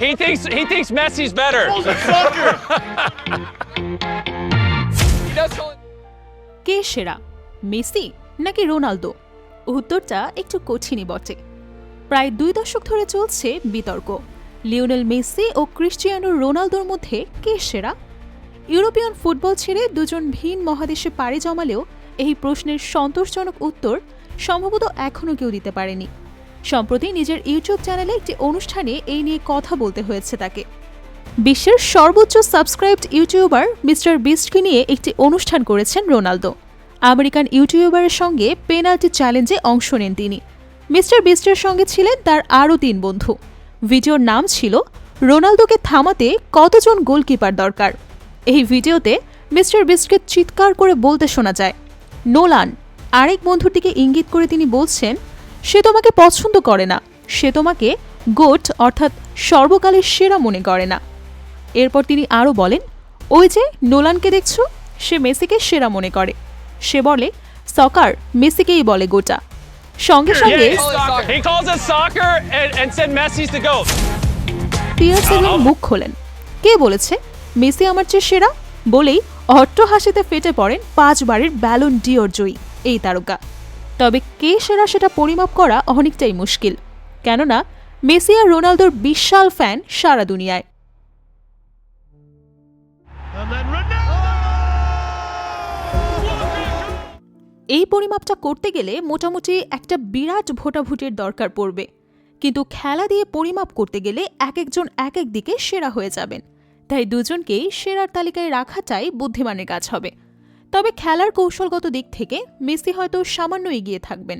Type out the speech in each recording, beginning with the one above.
He thinks he thinks Messi's better. কে সেরা Messi নাকি Ronaldo? উত্তরটা একটু কঠিনই বটে। প্রায় দুই দশক ধরে চলছে বিতর্ক। লিওনেল মেসি ও ক্রিশ্চিয়ানো রোনালদোর মধ্যে কে সেরা? ইউরোপিয়ান ফুটবল ছেড়ে দুজন ভিন মহাদেশে পাড়ি জমালেও এই প্রশ্নের সন্তোষজনক উত্তর সম্ভবত এখনও কেউ দিতে পারেনি। সম্প্রতি নিজের ইউটিউব চ্যানেলে একটি অনুষ্ঠানে এই নিয়ে কথা বলতে হয়েছে তাকে। বিশ্বের সর্বোচ্চ সাবস্ক্রাইবড ইউটিউবার মিস্টার বিস্টকে নিয়ে একটি অনুষ্ঠান করেছেন রোনালদো। আমেরিকান ইউটিউবারের সঙ্গে পেনাল্টি চ্যালেঞ্জে অংশ নেন তিনি। মিস্টার বিস্টের সঙ্গে ছিলেন তার আরও তিন বন্ধু। ভিডিওর নাম ছিল, রোনালদোকে থামাতে কতজন গোলকিপার দরকার। এই ভিডিওতে মিস্টার বিস্টকে চিৎকার করে বলতে শোনা যায়, নোলান, আরেক বন্ধুর দিকে ইঙ্গিত করে তিনি বলছেন সে তোমাকে পছন্দ করে না। সে তোমাকে গোট অর্থাৎ সর্বকালের সেরা মনে করে না। এরপর তিনি আরও বলেন ওই যে নোলানকে দেখছ? সে মেসিকে সেরা মনে করে। সে বলে সকার মেসিকেই বলে গোটা। সঙ্গে সঙ্গে মুখ খোলেন। কে বলেছে? মেসি আমার চেয়ে সেরা? বলেই অট্ট হাসিতে ফেটে পড়েন পাঁচবারের ব্যালন ডিওর জয়ী এই তারকা। তবে কে সেরা সেটা পরিমাপ করা অনেকটাই মুশকিল। কেননা, মেসি আর রোনালদোর বিশাল ফ্যান সারা দুনিয়ায়! এই পরিমাপটা করতে গেলে মোটামুটি একটা বিরাট ভোটাভুটির দরকার পড়বে। কিন্তু খেলা দিয়ে পরিমাপ করতে গেলে এক একজন এক এক দিকে সেরা হয়ে যাবেন। তাই দুজনকেই সেরার তালিকায় রাখাটাই বুদ্ধিমানের কাজ হবে। তবে খেলার কৌশলগত দিক থেকে মেসি হয়তো সামান্য এগিয়ে থাকবেন।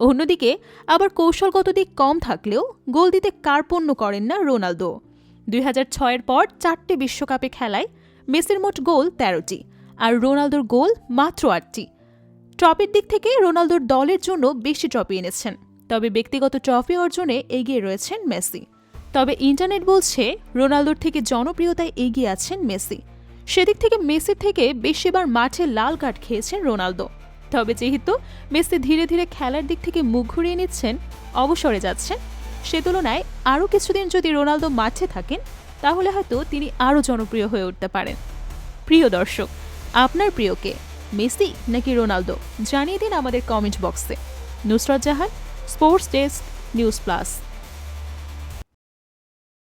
অন্যদিকে, আবার কৌশলগত দিক কম থাকলেও গোল দিতে কার্পণ্য করেন না রোনালদো। দুই হাজার ছয়ের পর চারটি বিশ্বকাপে খেলায় মেসির মোট গোল তেরোটি আর রোনালদোর গোল মাত্র আটটি। ট্রফির দিক থেকে রোনালদোর দলের জন্য বেশি ট্রফি এনেছেন, তবে ব্যক্তিগত ট্রফি অর্জনে এগিয়ে রয়েছেন মেসি। তবে ইন্টারনেট বলছে, রোনালদোর থেকে জনপ্রিয়তায় এগিয়ে আছেন মেসি। সেদিক থেকে মেসির থেকে বেশিবার মাঠে লাল কার্ড খেয়েছেন রোনালদো। তবে যেহেতু মেসি ধীরে ধীরে খেলার দিক থেকে মুখ ঘুরিয়ে নিচ্ছেন, অবসরে যাচ্ছেন, সে তুলনায় আরও কিছুদিন যদি রোনালদো মাঠে থাকেন, তাহলে হয়তো তিনি আরও জনপ্রিয় হয়ে উঠতে পারেন। প্রিয় দর্শক, আপনার প্রিয় কে, মেসি নাকি রোনালদো? জানিয়ে দিন আমাদের কমেন্ট বক্সে। Nusrat Jahan, sports desk, news plus.